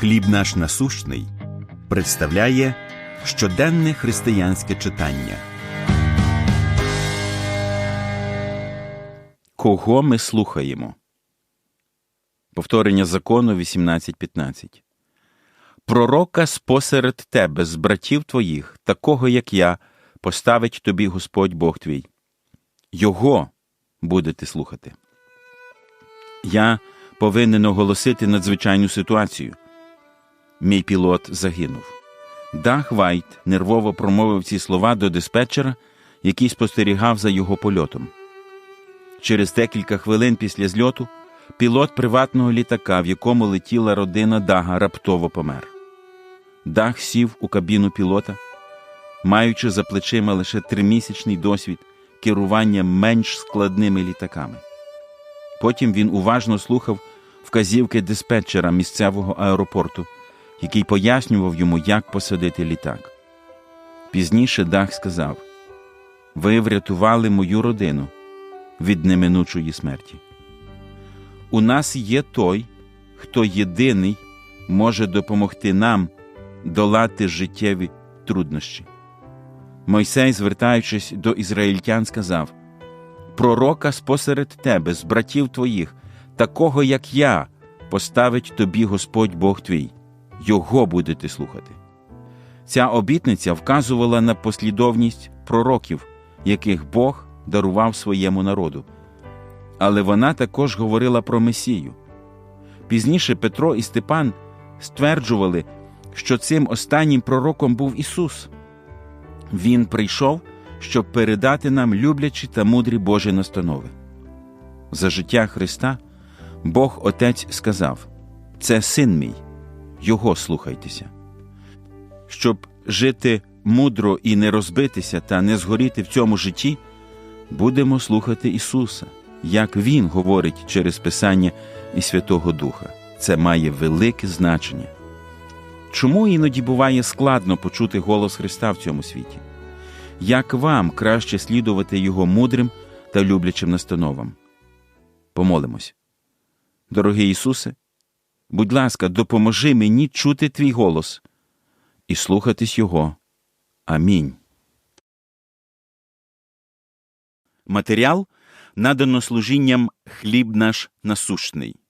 Хліб наш насущний представляє щоденне християнське читання. Кого ми слухаємо? Повторення закону 18.15. Пророка спосеред тебе, з братів твоїх, такого, як я, поставить тобі Господь Бог твій. Його будете слухати. Я повинен оголосити надзвичайну ситуацію. Мій пілот загинув. Дах Вайт нервово промовив ці слова до диспетчера, який спостерігав за його польотом. Через декілька хвилин після зльоту пілот приватного літака, в якому летіла родина Дага, раптово помер. Дах сів у кабіну пілота, маючи за плечима лише тримісячний досвід керування менш складними літаками. Потім він уважно слухав вказівки диспетчера місцевого аеропорту, який пояснював йому, як посадити літак. Пізніше Дах сказав: Ви врятували мою родину від неминучої смерті. У нас є той, хто єдиний може допомогти нам долати життєві труднощі. Мойсей, звертаючись до ізраїльтян, сказав: Пророка спосеред тебе, з братів твоїх, такого, як я, поставить тобі Господь Бог твій, його будете слухати. Ця обітниця вказувала на послідовність пророків, яких Бог дарував своєму народу. Але вона також говорила про Месію. Пізніше Петро і Степан стверджували, що цим останнім пророком був Ісус. Він прийшов, щоб передати нам люблячі та мудрі Божі настанови. За життя Христа Бог Отець сказав: Це син мій, Його слухайтеся. Щоб жити мудро і не розбитися та не згоріти в цьому житті, будемо слухати Ісуса, як Він говорить через Писання і Святого Духа. Це має велике значення. Чому іноді буває складно почути голос Христа в цьому світі? Як вам краще слідувати Його мудрим та люблячим настановам? Помолимось. Дорогий Ісусе, будь ласка, допоможи мені чути Твій голос і слухатись Його. Амінь. Матеріал надано служінням хліб наш насущний